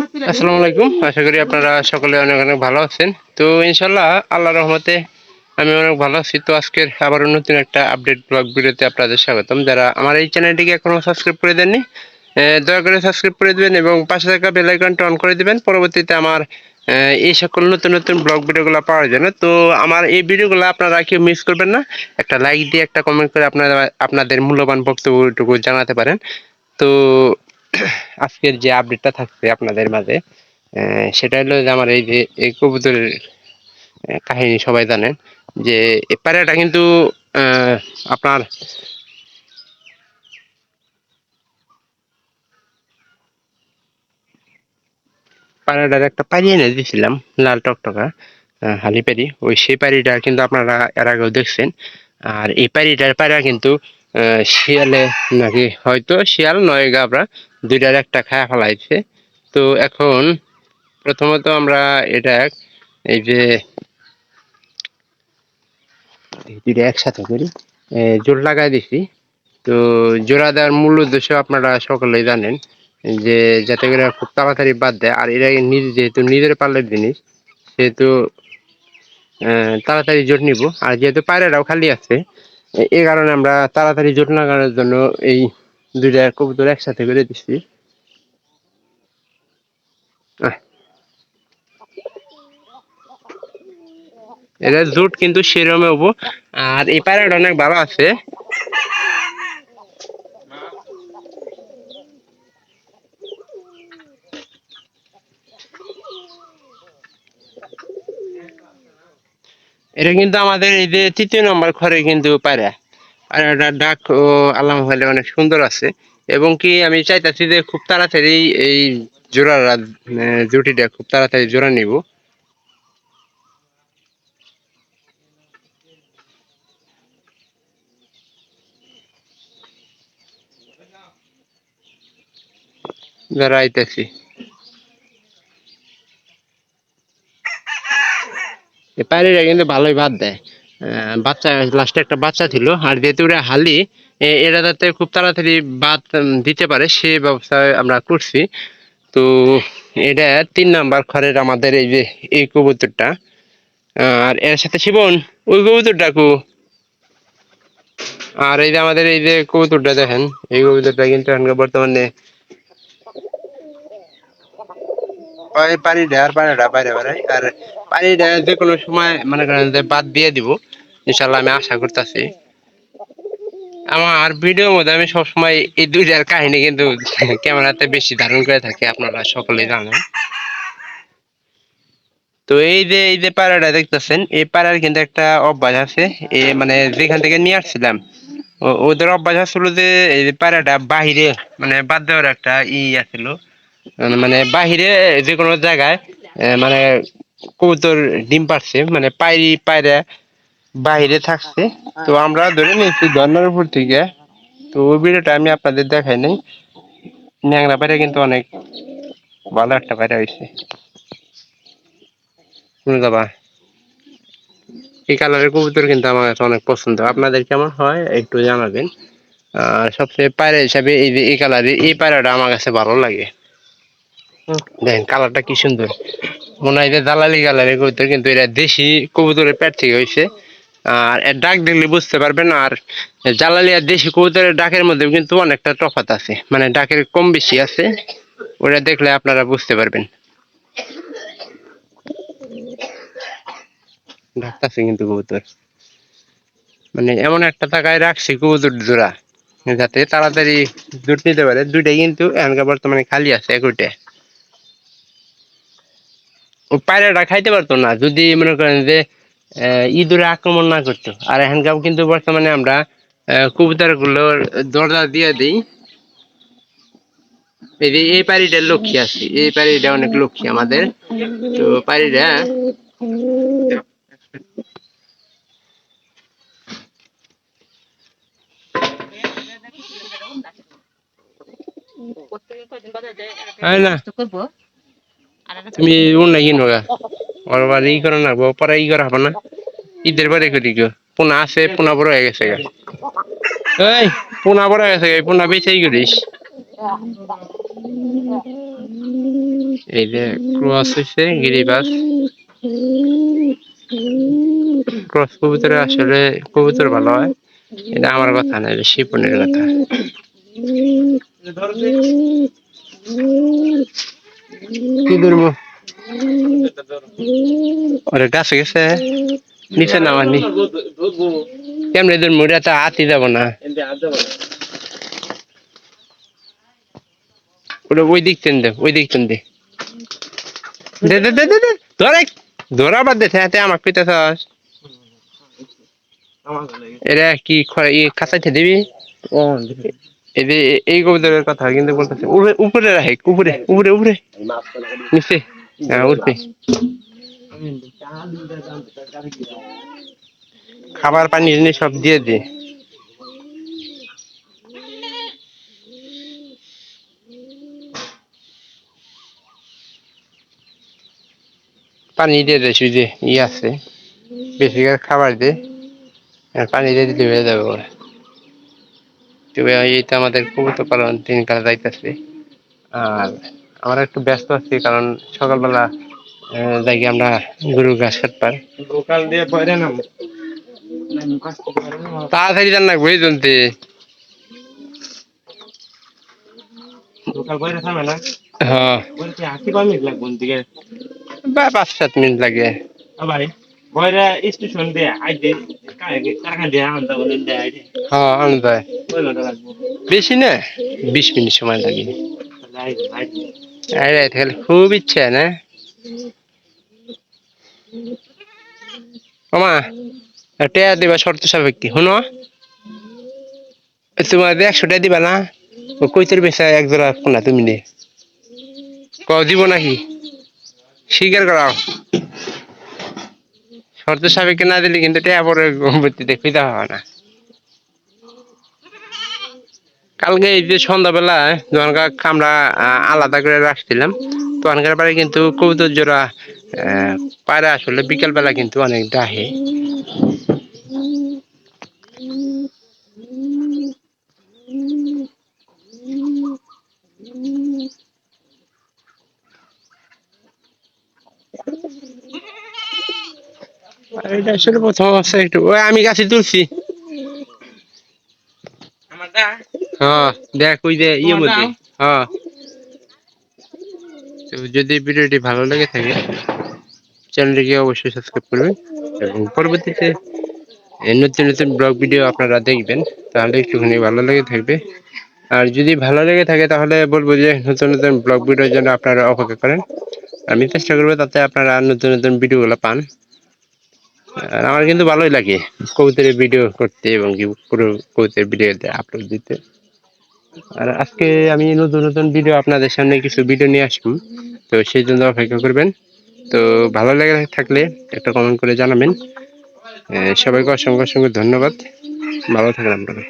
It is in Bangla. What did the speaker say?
আসসালামু আলাইকুম। আশা করি আপনারা সকলে অনেক অনেক ভালো আছেন। তো ইনশাল্লাহ আল্লাহ রহমতে আমি অনেক ভালো আছি। তো আজকের আবারও নতুন একটা আপডেট ব্লগ ভিডিওতে আপনাদের স্বাগতম। যারা আমার এই চ্যানেলটিকে এখনও সাবস্ক্রাইব করে দেননি দয়া করে সাবস্ক্রাইব করে দিবেন এবং পাশে থাকা বেল আইকনটা অন করে দিবেন। পরবর্তীতে আমার এই সকল নতুন নতুন ব্লগ ভিডিওগুলো পাওয়ার জন্য। তো আমার এই ভিডিওগুলো আপনারা কেউ মিস করবেন না। একটা লাইক দিয়ে, একটা কমেন্ট করে আপনারা, আপনাদের মূল্যবান বক্তব্যটুকু জানাতে পারেন। তো আজকের যে আপডেটটা থাকছে আপনাদের মাঝে সেটা হলো যে আমার এই যে এই কবুতরের কাহিনী সবাই জানেন, যে পায়রাটা কিন্তু আপনার পায়রাটার একটা পাড়ি এনে দিয়েছিলাম, লাল টকটকা হালি পাড়ি ওই সেই পাড়িটা কিন্তু আপনারা এর আগেও দেখছেন। আর এই পাড়িটার পায়রা কিন্তু শিয়ালে নাকি হয়তো শিয়াল নয় গাবরা দুইটার একটা খায়া ফেলাইছে। তো এখন প্রথমত আমরা এটা এই যে দুইটা একসাথে করি। জোর লাগাই দিছি। তো জোড়া দেওয়ার মূল উদ্দেশ্য আপনারা সকলেই জানেন যে যাতে করে খুব তাড়াতাড়ি বাদ দেয়। আর এটা নিজ যেহেতু নিজের পাল্লের জিনিস, সেহেতু তাড়াতাড়ি জোট নিব। আর যেহেতু পায়রাটাও খালি আছে এই কারণে আমরা তাড়াতাড়ি জোট লাগানোর জন্য এই দুইটা কবুতর একসাথে করে আহ। এদের জোট কিন্তু সেরমে হব। আর এই পায়রাটা অনেক ভালো আছে। এটা কিন্তু আমাদের এই যে তৃতীয় নম্বর ঘরে কিন্তু পায়রা পায়রাটার ডাক ও আল্লাহ হলে অনেক সুন্দর আছে। এবং কি আমি চাইতাছি যে খুব তাড়াতাড়ি এই আহ, জুটিটা খুব তাড়াতাড়ি জোড়া নিব। যারা আইতেছি। কিন্তু ভালোই ভাত দেয়। বাচ্চা লাস্টে একটা বাচ্চা ছিল আর যেহেতু ওরা হালি এরা যাতে খুব তাড়াতাড়ি বাদ দিতে পারে, সে ব্যবস্থা আমরা করছি। তো এটা তিন নাম্বার ঘরের আমাদের এই যে, এই কবুতরটা। আর এর সাথে শিবন, ওই কবুতরটা কু? আর এই যে আমাদের এই যে কবুতরটা দেখেন, এই কবুতরটা কিন্তু বর্তমানে ওই পানিটা আর পানিটা বাইরে বেড়াই। আর পানিটা যে কোনো সময় মনে করেন যে বাদ দিয়ে দিব ইনশাল্লাহ আমি আশা করতেছি। আমার ভিডিওর মধ্যে আমি সবসময় এই দুইটার কাহিনী কিন্তু ক্যামেরাতে বেশি ধারণ করে থাকি, আপনারা সকলেই জানেন। তো এই যে এই যে পায়রাটা দেখতেছেন, এই পাড়ার কিন্তু একটা অভ্যাস আছে এ মানে যেখান থেকে নিয়ে আসছিলাম ওদের অভ্যাস আসছিল যে এই পায়রাটা বাহিরে মানে বাদ দেওয়ার একটা ই আছিল। মানে- বাহিরে যে কোনো জায়গায় মানে কবুতর ডিম পারছে মানে পায়রি পায়রা বাহিরে থাকছে। তো আমরা ধরে নিয়েছি ধর্নার উপর থেকে। তো ওই ভিডিওটা আমি আপনাদের দেখাই নাই। ন্যাংরা পায়রা কিন্তু অনেক ভালো একটা পায়রা হয়েছে। যাবা। এই কালারের কবুতর কিন্তু আমার কাছে অনেক পছন্দ। আপনাদের কেমন হয় একটু জানাবেন। আর সবচেয়ে পায়রা হিসাবে এই যে এই কালারের এই পায়রাটা আমার কাছে ভালো লাগে। দেখেন কালারটা কি সুন্দর। মনে হয় যে দালালি কালারের কবুতর কিন্তু এটা দেশি কবুতরের পেট থেকে হয়েছে। আর এর ডাক দেখলে বুঝতে পারবেন, আর জালালি আর দেশি কবুতরের ডাকের মধ্যে কিন্তু অনেকটা তফাৎ আছে। মানে ডাকের কম বেশি আছে, ওটা দেখলে আপনারা বুঝতে পারবেন। ডাকতেছে কিন্তু কবুতর। মানে এমন একটা টাকায় রাখছি কবুতর জোড়া, যাতে তাড়াতাড়ি জুট নিতে পারে। দুইটাই কিন্তু এখনকার বর্তমানে খালি আছে একুটে ও পায়রাটা খাইতে পারতো না। যদি মনে করেন যে আহ, ইঁদুরে আক্রমণ না করতো। আর এখানকার কিন্তু বর্তমানে আমরা কবুতরগুলোর দরজা দিয়ে দিই। এই যে এই পাড়িটা লক্ষ্মী আছে। এই পাড়িটা অনেক লক্ষ্মী আমাদের। তো পাড়িটা হয় না। তুমি অন্য কিনবো গা ওর বাড়ি ই করে না পরে ই করা হবে না ঈদের পরে করি গো পোনা আছে পোনা বড় হয়ে গেছে গা। এই। পোনা বড় হয়ে গেছে গা পোনা বেচেই করিস এই যে ক্রস হয়েছে গিরিবাস ক্রস কবুতরে আসলে কবুতর ভালো হয়। এটা আমার কথা না এটা শিপনের কথা। কি ধরবো? ওরে গাছে গেছে। নিচে নামানি। কেমনে ধরবো? ওটা তো হাতি যাব না। ওটা ওই দিক তেন দে ওই দিক তেন দে। দে দে দে দে দে। ধরে ধরা বাদ দে হাতে আমাকে পিতে চাস এটা কি কাঁচাইতে দিবি? এই যে এই কবুতরের কথা কিন্তু বলতেছে উপরে রাখে, উপরে উপরে উপরে। নিচে। হ্যাঁ উঠবে। খাবার পানি এনে সব দিয়ে দে। পানি দিয়ে দে শুধু যে ই আছে। বেশি খাবার দে। পানি দিয়ে দিলে হয়ে যাবে ওরা। তবে এই তো আমাদের কবুতর পালন তিন কালা যাইতেছে। আর আমরা একটু ব্যস্ত আছি কারণ সকালবেলা যাই আমরা গরু ঘাস কাটবার। না তাড়াতাড়ি থামে না? হ্যাঁ। দিকে বা পাঁচ সাত মিনিট লাগে। ভাই স্টেশন আইতে দিয়ে আনতে আইতে? হ্যাঁ ঘণ্টা লাগবো? বেশি না বিশ মিনিট সময় লাগে। আরে তাহলে খুব ইচ্ছা না? টেয়া দিবা শর্ত সাপেক্ষে শুনো? তোমার একশো টাকা দিবা না? ও কইতের বেচা এক জোড়া কোনা তুমি নে। ক দিব নাকি? স্বীকার করাও। শর্ত সাপেক্ষে না দিলে কিন্তু গম্বতিতে খুঁজে হবে না। কালকে এই যে সন্ধ্যাবেলায় কা- আমরা আলাদা করে রাখছিলাম তখনকার পরে কিন্তু কবুতর জোড়া পায়রা আসলে বিকেলবেলা কিন্তু অনেক ডাহে আসলে প্রথম অবস্থায় একটু। ওই আমি গাছে তুলছি। হ্যাঁ দেখ ওই যে ইয়ে মধ্যে। হ্যাঁ। যদি ভিডিওটি ভালো লেগে থাকে চ্যানেলটিকে অবশ্যই সাবস্ক্রাইব করবেন এবং পরবর্তীতে নতুন নতুন ব্লগ ভিডিও আপনারা দেখবেন তাহলে একটুখানি ভালো লেগে থাকবে। আর যদি ভালো লেগে থাকে তাহলে বলব যে নতুন নতুন ব্লগ ভিডিওর জন্য আপনারা অপেক্ষা করেন। আমি চেষ্টা করব তাতে আপনারা নতুন নতুন ভিডিওগুলো পান। আর আমার কিন্তু ভালোই লাগে কবিতার ভিডিও করতে এবং কি পুরো কবিতার ভিডিও আপলোড দিতে। আর আজকে আমি নতুন নতুন ভিডিও আপনাদের সামনে কিছু ভিডিও নিয়ে আসব। তো সেই জন্য অপেক্ষা করবেন। তো ভালো লাগে থাকলে একটা কমেন্ট করে জানাবেন। সবাইকে অসংখ্য অসংখ্য ধন্যবাদ। ভালো থাকেন আপনারা।